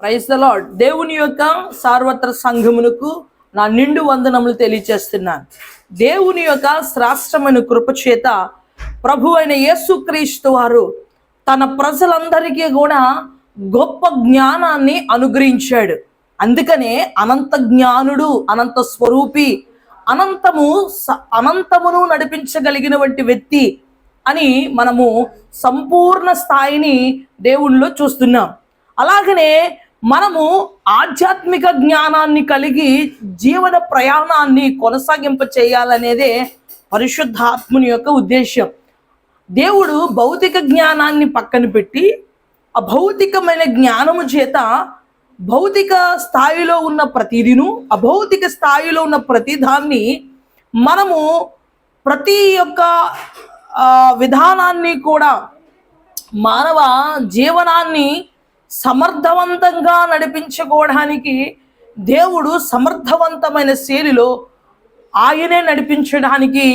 Praise the దేవుని యొక్క సార్వత్ర సంఘమునకు నా నిండు వందనములు తెలియచేస్తున్నాను దేవుని యొక్క శ్రాష్టమైన కృప చేత ప్రభు అయిన యేసుక్రీస్తు వారు తన ప్రజలందరికీ కూడా గొప్ప జ్ఞానాన్ని అనుగ్రహించాడు. అందుకనే అనంత జ్ఞానుడు అనంత స్వరూపి అనంతము స- అనంతమును నడిపించగలిగినటువంటి వ్యక్తి అని మనము సంపూర్ణ స్థాయిని దేవుణ్ణిలో చూస్తున్నాం. అలాగనే మనము ఆధ్యాత్మిక జ్ఞానాన్ని కలిగి జీవన ప్రయాణాన్ని కొనసాగింప చేయాలనేదే పరిశుద్ధాత్ముని యొక్క ఉద్దేశం దేవుడు భౌతిక జ్ఞానాన్ని పక్కన పెట్టి అభౌతికమైన జ్ఞానము చేత భౌతిక స్థాయిలో ఉన్న ప్రతిదిను అభౌతిక స్థాయిలో ఉన్న ప్రతిదాన్ని మనము ప్రతి యొక్క విధానాన్ని కూడా మానవ జీవనాన్ని సమర్థవంతంగా నడిపించుకోవడానికి దేవుడు సమర్థవంతమైన శైలిలో ఆయనే నడిపించడానికి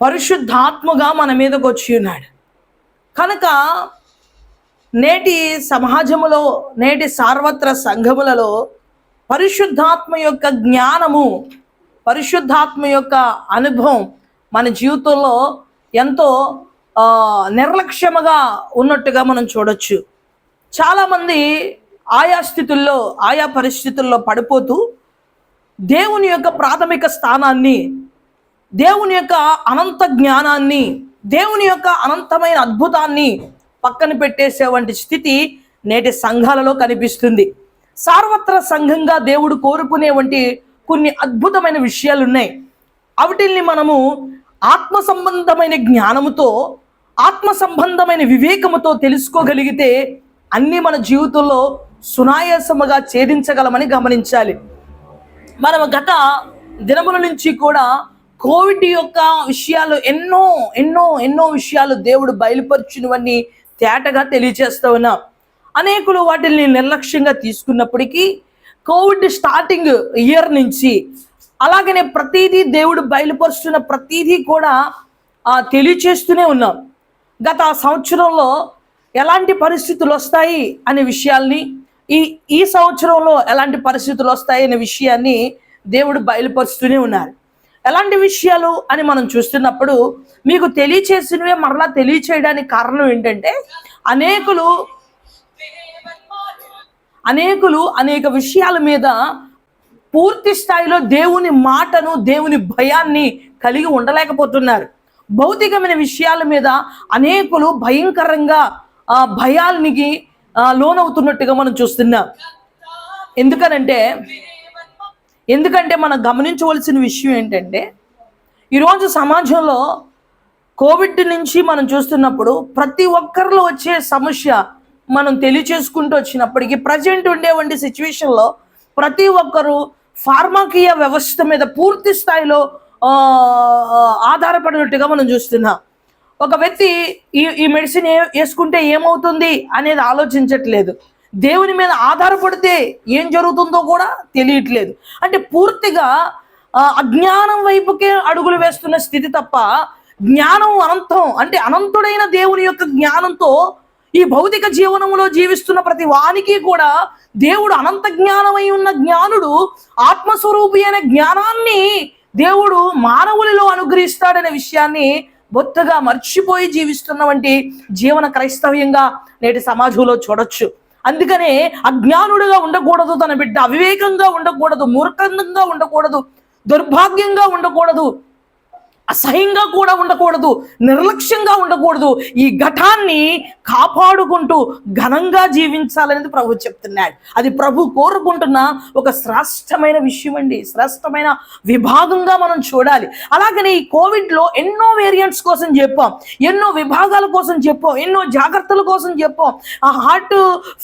పరిశుద్ధాత్మగా మన మీదకు వచ్చి ఉన్నాడు. కనుక నేటి సమాజములో నేటి సార్వత్ర సంఘములలో పరిశుద్ధాత్మ యొక్క జ్ఞానము పరిశుద్ధాత్మ యొక్క అనుభవం మన జీవితంలో ఎంతో నిర్లక్ష్యముగా ఉన్నట్టుగా మనం చూడొచ్చు. చాలామంది ఆయా స్థితుల్లో ఆయా పరిస్థితుల్లో పడిపోతూ దేవుని యొక్క ప్రాథమిక స్థానాన్ని దేవుని యొక్క అనంత జ్ఞానాన్ని దేవుని యొక్క అనంతమైన అద్భుతాన్ని పక్కన పెట్టేసేవంటి స్థితి నేటి సంఘాలలో కనిపిస్తుంది. సార్వత్ర సంఘంగా దేవుడు కోరుకునే వంటి కొన్ని అద్భుతమైన విషయాలు ఉన్నాయి వాటిల్ని మనము ఆత్మ సంబంధమైన జ్ఞానముతో ఆత్మ సంబంధమైన వివేకముతో తెలుసుకోగలిగితే అన్నీ మన జీవితంలో సునాయాసముగా ఛేదించగలమని గమనించాలి. మనం గత దినముల నుంచి కూడా కోవిడ్ యొక్క విషయాలు ఎన్నో ఎన్నో ఎన్నో విషయాలు దేవుడు బయలుపరిచినవన్నీ తేటగా తెలియజేస్తూ ఉన్నాం. అనేకులు వాటిని నిర్లక్ష్యంగా తీసుకున్నప్పటికీ కోవిడ్ స్టార్టింగ్ ఇయర్ నుంచి అలాగనే ప్రతిదీ దేవుడు బయలుపరుస్తున్న ప్రతిదీ కూడా తెలియచేస్తూనే ఉన్నాం. గత సంవత్సరంలో ఎలాంటి పరిస్థితులు వస్తాయి అనే విషయాల్ని ఈ ఈ సంవత్సరంలో ఎలాంటి పరిస్థితులు వస్తాయి అనే విషయాన్ని దేవుడు బయలుపరుస్తూనే ఉన్నారు. ఎలాంటి విషయాలు అని మనం చూస్తున్నప్పుడు మీకు తెలియచేసినవే మరలా తెలియచేయడానికి కారణం ఏంటంటే అనేకులు అనేకులు అనేక విషయాల మీద పూర్తి స్థాయిలో దేవుని మాటను దేవుని భయాన్ని కలిగి ఉండలేకపోతున్నారు. భౌతికమైన విషయాల మీద అనేకులు భయంకరంగా భయానికి భయాలనికి లోనవుతున్నట్టుగా మనం చూస్తున్నాం. ఎందుకనంటే ఎందుకంటే మనం గమనించవలసిన విషయం ఏంటంటే ఈరోజు సమాజంలో కోవిడ్ నుంచి మనం చూస్తున్నప్పుడు ప్రతి ఒక్కరిలో వచ్చే సమస్య మనం తెలియచేసుకుంటూ వచ్చినప్పటికీ ప్రజెంట్ ఉండేవంటి సిచ్యువేషన్లో ప్రతి ఒక్కరు ఫార్మాకీయ వ్యవస్థ మీద పూర్తి స్థాయిలో ఆధారపడినట్టుగా మనం చూస్తున్నాం. ఒక వ్యక్తి ఈ ఈ మెడిసిన్ ఏ వేసుకుంటే ఏమవుతుంది అనేది ఆలోచించట్లేదు. దేవుని మీద ఆధారపడితే ఏం జరుగుతుందో కూడా తెలియట్లేదు. అంటే పూర్తిగా అజ్ఞానం వైపుకే అడుగులు వేస్తున్న స్థితి తప్ప జ్ఞానం అనంతం అంటే అనంతుడైన దేవుని యొక్క జ్ఞానంతో ఈ భౌతిక జీవనములో జీవిస్తున్న ప్రతి వానికి కూడా దేవుడు అనంత జ్ఞానమై ఉన్న జ్ఞానుడు ఆత్మస్వరూపి అనే జ్ఞానాన్ని దేవుడు మానవులలో అనుగ్రహిస్తాడనే విషయాన్ని బొత్తగా మర్చిపోయి జీవిస్తున్న వంటి జీవన క్రైస్తవ్యంగా నేటి సమాజంలో చూడొచ్చు. అందుకనే అజ్ఞానుడుగా ఉండకూడదు తన బిడ్డ అవివేకంగా ఉండకూడదు మూర్ఖంగా ఉండకూడదు దుర్భాగ్యంగా ఉండకూడదు అసహ్యంగా కూడా ఉండకూడదు నిర్లక్ష్యంగా ఉండకూడదు. ఈ ఘటాన్ని కాపాడుకుంటూ ఘనంగా జీవించాలనేది ప్రభు చెప్తున్నాడు. అది ప్రభు కోరుకుంటున్న ఒక శ్రేష్టమైన విషయం అండి శ్రేష్టమైన విభాగంగా మనం చూడాలి. అలాగనే ఈ కోవిడ్లో ఎన్నో వేరియంట్స్ కోసం చెప్పాం. ఎన్నో విభాగాల కోసం చెప్పాం. ఎన్నో జాగ్రత్తల కోసం చెప్పాం. ఆ హార్ట్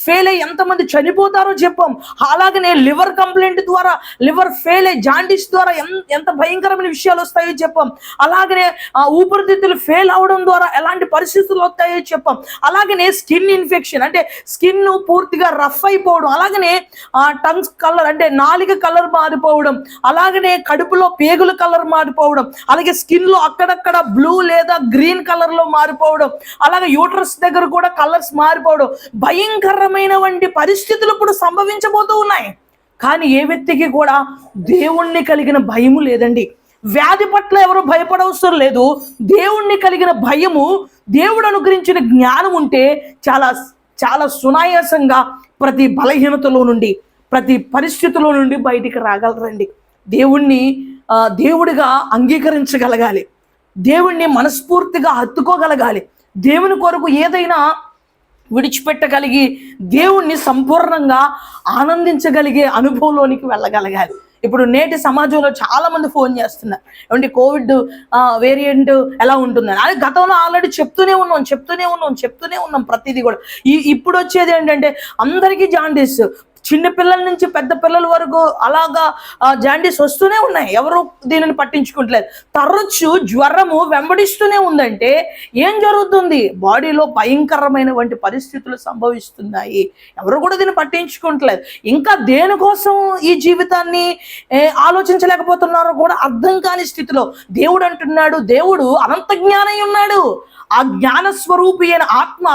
ఫెయిల్ అయ్యి ఎంతమంది చనిపోతారో చెప్పాం. అలాగనే లివర్ కంప్లైంట్ ద్వారా లివర్ ఫెయిల్ అయ్యి జాండీస్ ద్వారా ఎంత భయంకరమైన విషయాలు వస్తాయో చెప్పాం. అలాగనే ఆ ఊపిరితిత్తులు ఫెయిల్ అవడం ద్వారా ఎలాంటి పరిస్థితులు వస్తాయో చెప్పాం. అలాగనే స్కిన్ ఇన్ఫెక్షన్ అంటే స్కిన్ పూర్తిగా రఫ్ అయిపోవడం అలాగనే ఆ టంగ్స్ కలర్ అంటే నాలిక కలర్ మారిపోవడం అలాగనే కడుపులో పేగుల కలర్ మారిపోవడం అలాగే స్కిన్లో అక్కడక్కడ బ్లూ లేదా గ్రీన్ కలర్లో మారిపోవడం అలాగే యూట్రస్ దగ్గర కూడా కలర్స్ మారిపోవడం భయంకరమైన వంటి పరిస్థితులు ఇప్పుడు సంభవించబోతూ ఉన్నాయి. కానీ ఏ వ్యక్తికి కూడా దేవుణ్ణి కలిగిన భయము లేదండి. వ్యాధి పట్ల ఎవరు భయపడవసరం లేదు. దేవుణ్ణి కలిగిన భయము దేవుడు అనుగ్రహించిన జ్ఞానం ఉంటే చాలా చాలా సునాయాసంగా ప్రతి బలహీనతలో నుండి ప్రతి పరిస్థితిలో నుండి బయటికి రాగలరండి. దేవుణ్ణి దేవుడిగా అంగీకరించగలగాలి. దేవుణ్ణి మనస్ఫూర్తిగా హత్తుకోగలగాలి. దేవుని కొరకు ఏదైనా విడిచిపెట్టగలిగి దేవుణ్ణి సంపూర్ణంగా ఆనందించగలిగే అనుభవంలోనికి వెళ్ళగలగాలి. ఇప్పుడు నేటి సమాజంలో చాలా మంది ఫోన్ చేస్తున్నారు. ఏమంటే కోవిడ్ వేరియంట్ ఎలా ఉంటుందని. అది గతంలో ఆల్రెడీ చెప్తూనే ఉన్నాం చెప్తూనే ఉన్నాం చెప్తూనే ఉన్నాం ప్రతిదీ కూడా. ఈ ఇప్పుడు వచ్చేది ఏంటంటే అందరికీ జాండీస్ చిన్న పిల్లల నుంచి పెద్ద పిల్లల వరకు అలాగా జాండీస్ వస్తూనే ఉన్నాయి. ఎవరు దీనిని పట్టించుకుంటలేదు. తరచు జ్వరము వెంబడిస్తూనే ఉందంటే ఏం జరుగుతుంది? బాడీలో భయంకరమైన వంటి పరిస్థితులు సంభవిస్తున్నాయి. ఎవరు కూడా దీన్ని పట్టించుకుంటలేదు. ఇంకా దేనికోసం ఈ జీవితాన్ని ఆలోచించలేకపోతున్నారో కూడా అర్థం కాని స్థితిలో దేవుడు అంటున్నాడు. దేవుడు అనంత జ్ఞానై ఉన్నాడు. ఆ జ్ఞాన స్వరూపి అయిన ఆత్మ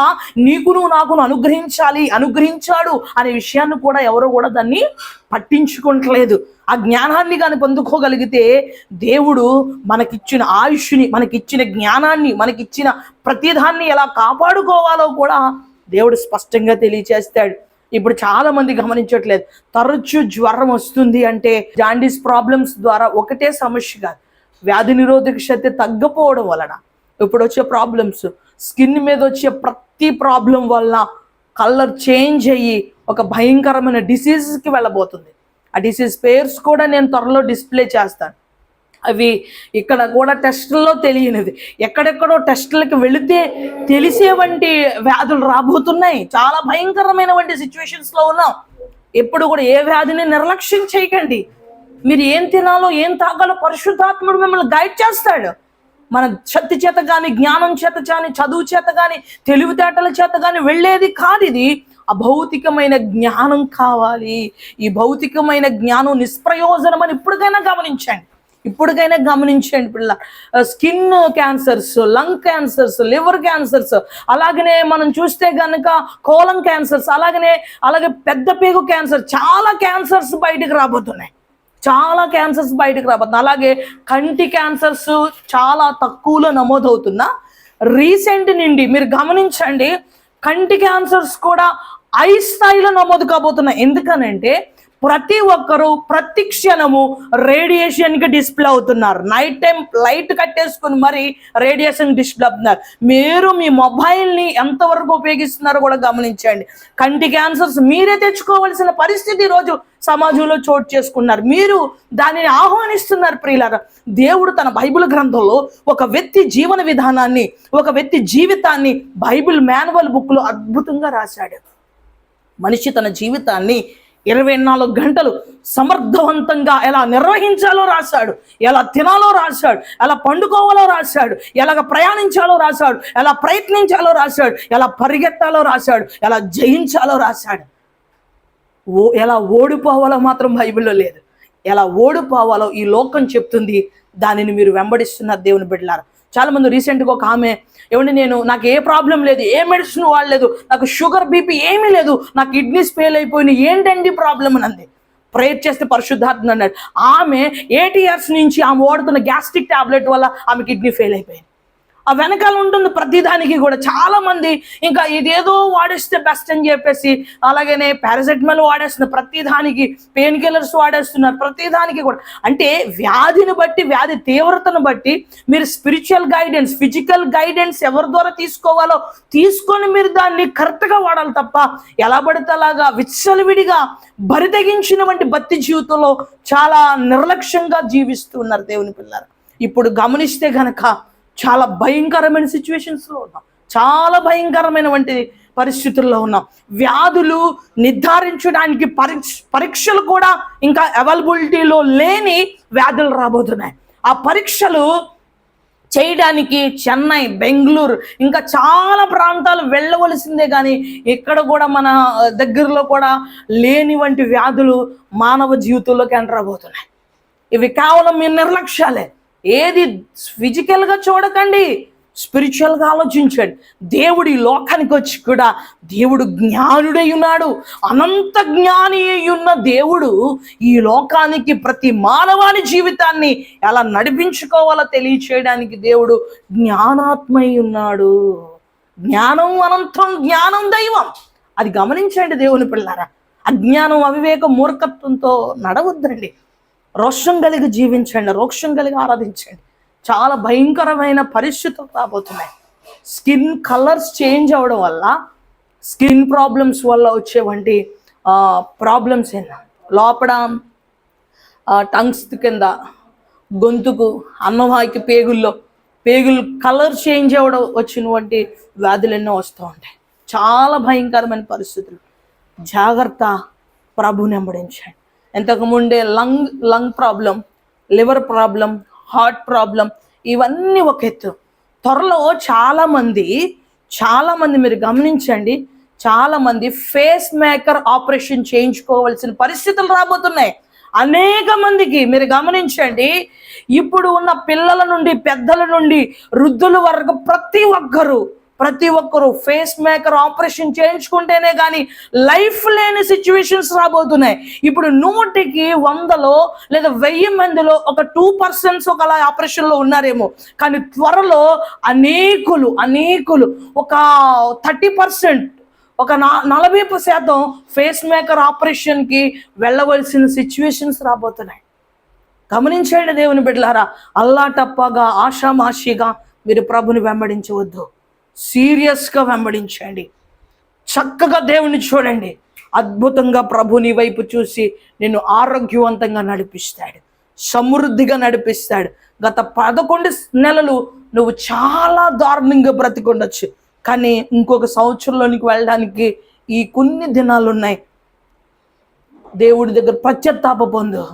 నీకును నాకును అనుగ్రహించాలి అనుగ్రహించాడు అనే విషయాన్ని కూడా ఎవరు కూడా దాన్ని పట్టించుకోవట్లేదు ఆ జ్ఞానాన్ని కానీ పొందుకోగలిగితే దేవుడు మనకిచ్చిన ఆయుష్ని మనకిచ్చిన జ్ఞానాన్ని మనకిచ్చిన ప్రతిదాన్ని ఎలా కాపాడుకోవాలో కూడా దేవుడు స్పష్టంగా తెలియచేస్తాడు. ఇప్పుడు చాలా మంది గమనించట్లేదు. తరచు జ్వరం వస్తుంది అంటే జాండీస్ ప్రాబ్లమ్స్ ద్వారా ఒకటే సమస్య కాదు. వ్యాధి నిరోధక శక్తి తగ్గపోవడం వలన ఇప్పుడు వచ్చే ప్రాబ్లమ్స్. స్కిన్ మీద వచ్చే ప్రతి ప్రాబ్లం వలన కలర్ చేంజ్ అయ్యి ఒక భయంకరమైన డిసీజ్కి వెళ్ళబోతుంది. ఆ డిసీజ్ పేర్స్ కూడా నేను త్వరలో డిస్ప్లే చేస్తాను. అవి ఇక్కడ కూడా టెస్టుల్లో తెలియనిది ఎక్కడెక్కడో టెస్టులకు వెళితే తెలిసే వంటి వ్యాధులు రాబోతున్నాయి. చాలా భయంకరమైన వంటి సిచ్యువేషన్స్లో ఉన్నాం. ఎప్పుడు కూడా ఏ వ్యాధిని నిర్లక్ష్యం చేయకండి. మీరు ఏం తినాలో ఏం తాగాలో పరిశుద్ధాత్ముడు మిమ్మల్ని గైడ్ చేస్తాడు. మన శక్తి చేత కానీ జ్ఞానం చేత కానీ చదువు చేత కానీ తెలివితేటల చేత కానీ వెళ్ళేది కాదు ఇది. అభౌతికమైన జ్ఞానం కావాలి. ఈ భౌతికమైన జ్ఞానం నిష్ప్రయోజనం అని ఇప్పటికైనా గమనించండి. ఇప్పటికైనా గమనించండి పిల్ల. Skin cancers lung cancers liver cancers అలాగనే మనం చూస్తే కనుక కోలం క్యాన్సర్స్ అలాగనే అలాగే పెద్ద పేగు క్యాన్సర్ చాలా క్యాన్సర్స్ బయటకు రాబోతున్నాయి. చాలా క్యాన్సర్స్ బయటకు రాబోతున్నాయి. అలాగే కంటి క్యాన్సర్స్ చాలా తక్కువలో నమోదవుతున్నా రీసెంట్ నుండి మీరు గమనించండి కంటి క్యాన్సర్స్ కూడా ఐ స్థాయిలో నమోదు కాబోతున్నాయి. ఎందుకనంటే ప్రతి ఒక్కరూ ప్రతి క్షణము రేడియేషన్కి డిస్ప్లే అవుతున్నారు. నైట్ టైం లైట్ కట్టేసుకుని మరి రేడియేషన్ డిస్ప్లే అవుతున్నారు. మీరు మీ మొబైల్ని ఎంతవరకు ఉపయోగిస్తున్నారో కూడా గమనించండి. కంటి క్యాన్సర్స్ మీరే తెచ్చుకోవాల్సిన పరిస్థితి రోజు సమాజంలో చోటు చేసుకున్నారు. మీరు దానిని ఆహ్వానిస్తున్నారు ప్రియులారా. దేవుడు తన బైబిల్ గ్రంథంలో ఒక వ్యక్తి జీవన విధానాన్ని ఒక వ్యక్తి జీవితాన్ని బైబిల్ మాన్యువల్ బుక్లో అద్భుతంగా రాశాడు. మనిషి తన జీవితాన్ని ఇరవై నాలుగు గంటలు సమర్థవంతంగా ఎలా నిర్వహించాలో రాశాడు ఎలా తినాలో రాశాడు ఎలా పండుకోవాలో రాశాడు ఎలాగ ప్రయాణించాలో రాశాడు ఎలా ప్రయత్నించాలో రాశాడు ఎలా పరిగెత్తాలో రాశాడు ఎలా జయించాలో రాశాడు. ఓ ఎలా ఓడిపోవాలో మాత్రం బైబిల్లో లేదు. ఎలా ఓడిపోవాలో ఈ లోకం చెప్తుంది దానిని మీరు వెంబడిస్తున్న దేవుని బిడ్డలారా. చాలా మంది రీసెంట్గా ఒక ఆమె ఏమంటే నేను నాకు ఏ ప్రాబ్లం లేదు ఏ మెడిసిన్ వాడలేదు నాకు షుగర్ బీపీ ఏమీ లేదు నా కిడ్నీస్ ఫెయిల్ అయిపోయినాయి ఏంటండి ప్రాబ్లం అని అంది. ప్రేయర్ చేస్తే పరిశుద్ధార్థం అన్నాడు. ఆమె ఎయిట్ ఇయర్స్ నుంచి ఆమె వాడుతున్న గ్యాస్ట్రిక్ టాబ్లెట్ వల్ల ఆమె కిడ్నీ ఫెయిల్ అయిపోయింది. ఆ వెనకాల ఉంటుంది ప్రతిదానికి కూడా. చాలా మంది ఇంకా ఇదేదో వాడేస్తే బెస్ట్ అని చెప్పేసి అలాగనే పారాసెటమాల్ వాడేస్తున్నారు ప్రతిదానికి పెయిన్ కిల్లర్స్ వాడేస్తున్నారు ప్రతిదానికి కూడా. అంటే వ్యాధిని బట్టి వ్యాధి తీవ్రతను బట్టి మీరు స్పిరిచువల్ గైడెన్స్ ఫిజికల్ గైడెన్స్ ఎవరి ద్వారా తీసుకోవాలో తీసుకొని మీరు దాన్ని కరెక్ట్గా వాడాలి తప్ప ఎలా పడితే అలాగా విచ్చలవిడిగా బరితెగించిన వంటి భక్తి జీవితంలో చాలా నిర్లక్ష్యంగా జీవిస్తున్నారు దేవుని పిల్లలు. ఇప్పుడు గమనిస్తే గనక చాలా భయంకరమైన సిచ్యువేషన్స్లో ఉన్నాం. చాలా భయంకరమైన వంటి పరిస్థితుల్లో ఉన్నాం. వ్యాధులు నిర్ధారించడానికి పరీక్ష పరీక్షలు కూడా ఇంకా అవైలబిలిటీలో లేని వ్యాధులు రాబోతున్నాయి. ఆ పరీక్షలు చేయడానికి చెన్నై బెంగళూరు ఇంకా చాలా ప్రాంతాలు వెళ్ళవలసిందే కానీ ఇక్కడ కూడా మన దగ్గరలో కూడా లేని వంటి వ్యాధులు మానవ జీవితంలోకి ఎంటర్ అవబోతున్నాయి ఇవి కేవలం మీ నిర్లక్ష్యాలే. ఏది ఫిజికల్గా చూడకండి స్పిరిచువల్గా ఆలోచించండి. దేవుడు ఈ లోకానికి వచ్చి కూడా దేవుడు జ్ఞానుడై ఉన్నాడు. అనంత జ్ఞాని అయి ఉన్న దేవుడు ఈ లోకానికి ప్రతి మానవాని జీవితాన్ని ఎలా నడిపించుకోవాలో తెలియచేయడానికి దేవుడు జ్ఞానాత్మై ఉన్నాడు. జ్ఞానం అనంతం జ్ఞానం దైవం. అది గమనించండి దేవుని పిల్లారా అజ్ఞానం అవివేక మూర్ఖత్వంతో నడవద్దండి. రోషం కలిగి జీవించండి రోక్షం కలిగి ఆరాధించండి. చాలా భయంకరమైన పరిస్థితులు రాబోతున్నాయి. స్కిన్ కలర్స్ చేంజ్ అవ్వడం వల్ల స్కిన్ ప్రాబ్లమ్స్ వల్ల వచ్చేవంటి ప్రాబ్లమ్స్ ఏంటి? లోపల టంగ్స్ కింద గొంతుకు అన్నవాయికి పేగుల్లో పేగులు కలర్ చేంజ్ అవ్వడం వచ్చినటువంటి వ్యాధులు ఎన్నో వస్తూ ఉంటాయి. చాలా భయంకరమైన పరిస్థితులు. జాగ్రత్త ప్రభుని వెంబడించండి. ఇంతకుముందే lung lung problem liver problem heart problem ఇవన్నీ ఒక ఎత్తు. త్వరలో చాలామంది చాలామంది మీరు గమనించండి చాలామంది ఫేస్ మేకర్ ఆపరేషన్ చేయించుకోవాల్సిన పరిస్థితులు రాబోతున్నాయి. అనేక మందికి మీరు గమనించండి ఇప్పుడు ఉన్న పిల్లల నుండి పెద్దల నుండి వృద్ధుల వరకు ప్రతి ఒక్కరు ప్రతి ఒక్కరు ఫేస్ మేకర్ ఆపరేషన్ చేయించుకుంటేనే కానీ లైఫ్ లేని సిచ్యువేషన్స్ రాబోతున్నాయి. ఇప్పుడు నూటికి వందలో లేదా వెయ్యి మందిలో ఒక టూ పర్సెంట్స్ ఒక అలా ఆపరేషన్లో ఉన్నారేమో. కానీ త్వరలో అనేకులు అనేకులు ఒక థర్టీ పర్సెంట్ ఒక నా నలభై శాతం ఫేస్ మేకర్ ఆపరేషన్కి వెళ్ళవలసిన సిచ్యువేషన్స్ రాబోతున్నాయి. గమనించండి దేవుని బిడ్డలారా అల్లా టప్పగా ఆషామాషిగా మీరు ప్రభుని వెంబడించవద్దు. సీరియస్గా వెంబడించండి. చక్కగా దేవుని చూడండి. అద్భుతంగా ప్రభు నీ వైపు చూసి నిన్ను ఆరోగ్యవంతంగా నడిపిస్తాడు. సమృద్ధిగా నడిపిస్తాడు. గత పదకొండు నెలలు నువ్వు చాలా దారుణంగా బ్రతికొండొచ్చు. కానీ ఇంకొక సంవత్సరంలోనికి వెళ్ళడానికి ఈ కొన్ని దినాలు ఉన్నాయి దేవుడి దగ్గర పశ్చాత్తాప పొందు.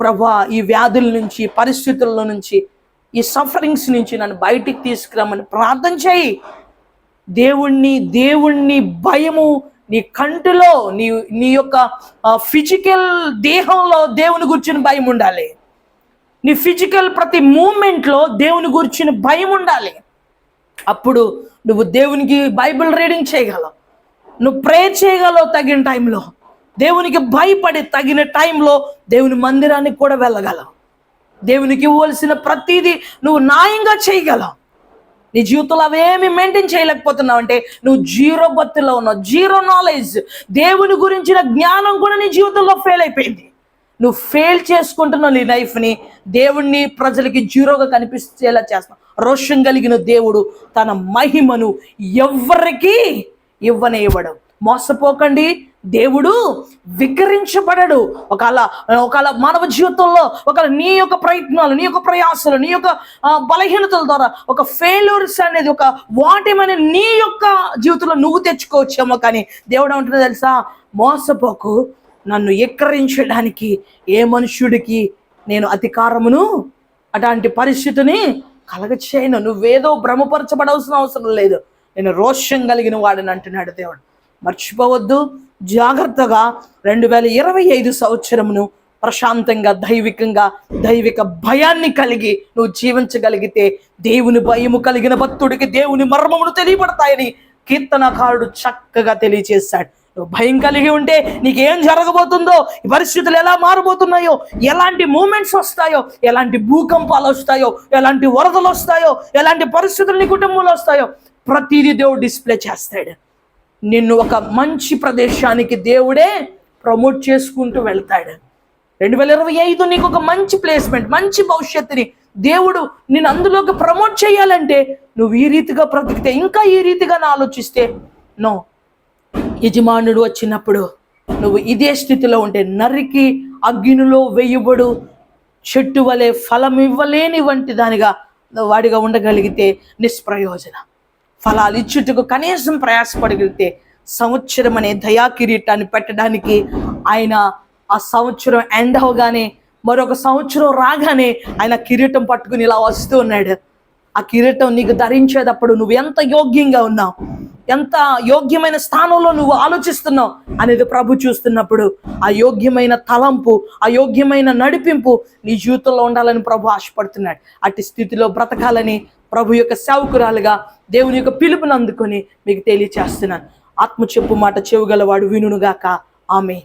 ప్రభా ఈ వ్యాధుల నుంచి పరిస్థితుల నుంచి ఈ సఫరింగ్స్ నుంచి నన్ను బయటికి తీసుకురమ్మని ప్రార్థన చేయి. దేవుణ్ణి దేవుణ్ణి భయము నీ కంటిలో నీ నీ యొక్క ఫిజికల్ దేహంలో దేవుని గురించిన భయం ఉండాలి. నీ ఫిజికల్ ప్రతి మూమెంట్లో దేవుని గురించిన భయం ఉండాలి. అప్పుడు నువ్వు దేవునికి బైబిల్ రీడింగ్ చేయగలవు. నువ్వు ప్రే చేయగలవు తగిన టైంలో. దేవునికి భయపడి తగిన టైంలో దేవుని మందిరానికి కూడా వెళ్ళగలవు. దేవునికి ఇవ్వాల్సిన ప్రతిదీ నువ్వు న్యాయంగా చేయగలవు. నీ జీవితంలో అవేమి మెయింటైన్ చేయలేకపోతున్నావు అంటే నువ్వు జీరో బత్తులో ఉన్నావు. Zero knowledge. దేవుని గురించిన జ్ఞానం కూడా నీ జీవితంలో ఫెయిల్ అయిపోయింది. నువ్వు ఫెయిల్ చేసుకుంటున్నావు నీ లైఫ్ని దేవుణ్ణి ప్రజలకి జీరోగా కనిపించేలా చేస్తున్నావు. రోషం కలిగిన దేవుడు తన మహిమను ఎవ్వరికి ఇవ్వనివ్వడం మోసపోకండి. దేవుడు వికరించబడడు. ఒకవేళ ఒకవేళ మానవ జీవితంలో ఒకవేళ నీ యొక్క ప్రయత్నాలు నీ యొక్క ప్రయాసాలు నీ యొక్క బలహీనతల ద్వారా ఒక ఫెయిల్యూర్స్ అనేది ఒక వాటిమని నీ యొక్క జీవితంలో నువ్వు తెచ్చుకోవచ్చేమో కానీ దేవుడు అంటున్నా తెలుసా? మోసపోకు. నన్ను ఎక్కరించడానికి ఏ మనుష్యుడికి నేను అధికారమును అటువంటి పరిస్థితిని కలగచేయను. నువ్వేదో భ్రమపరచబడవలసిన అవసరం లేదు. నేను రోషం కలిగిన వాడిని అంటున్నాడు దేవుడు. మర్చిపోవద్దు. జాగ్రత్తగా రెండు వేల ఇరవై ఐదు సంవత్సరమును ప్రశాంతంగా దైవికంగా దైవిక భయాన్ని కలిగి నువ్వు జీవించగలిగితే దేవుని భయము కలిగిన భక్తుడికి దేవుని మర్మమును తెలియబడతాయని కీర్తనకారుడు చక్కగా తెలియజేశాడు నువ్వు భయం కలిగి ఉంటే నీకేం జరగబోతుందో పరిస్థితులు ఎలా మారబోతున్నాయో ఎలాంటి మూమెంట్స్ వస్తాయో ఎలాంటి భూకంపాలు వస్తాయో ఎలాంటి వరదలు వస్తాయో ఎలాంటి పరిస్థితులు నీ కుటుంబంలో వస్తాయో ప్రతిదీ దేవుడు డిస్ప్లే చేస్తాడు. నిన్ను ఒక మంచి ప్రదేశానికి దేవుడే ప్రమోట్ చేసుకుంటూ వెళ్తాడు. రెండు వేల ఇరవై ఐదు నీకు ఒక మంచి ప్లేస్మెంట్ మంచి భవిష్యత్తుని దేవుడు నేను అందులోకి ప్రమోట్ చేయాలంటే నువ్వు ఈ రీతిగా బ్రతికితే ఇంకా ఈ రీతిగా నా ఆలోచిస్తే నో. యజమానుడు వచ్చినప్పుడు నువ్వు ఇదే స్థితిలో ఉంటే నరికి అగ్నిలో వెయ్యబడు చెట్టు వలె ఫలం ఇవ్వలేని వంటి దానిగా వాడిగా ఉండగలిగితే నిష్ప్రయోజన. ఫలాలు ఇచ్చుటకు కనీసం ప్రయాసపడగలిగితే సంవత్సరం అనే దయా కిరీటాన్ని పెట్టడానికి ఆయన ఆ సంవత్సరం ఎండ్ అవగానే మరొక సంవత్సరం రాగానే ఆయన కిరీటం పట్టుకుని ఇలా వస్తూ ఉన్నాడు. ఆ కిరీటం నీకు ధరించేటప్పుడు నువ్వు ఎంత యోగ్యంగా ఉన్నావు? ఎంత యోగ్యమైన స్థానంలో నువ్వు ఆలోచిస్తున్నావు? అనేది ప్రభు చూస్తున్నప్పుడు ఆ యోగ్యమైన తలంపు ఆ యోగ్యమైన నడిపింపు నీ జీవితంలో ఉండాలని ప్రభు ఆశపడుతున్నాడు. అట్టి స్థితిలో బ్రతకాలని ప్రభు యొక్క సేవకురాలుగా దేవుని యొక్క పిలుపును అందుకొని మీకు తెలియచేస్తున్నాను. ఆత్మ చెప్పు మాట చెవుగలవాడు వినుగాక ఆమె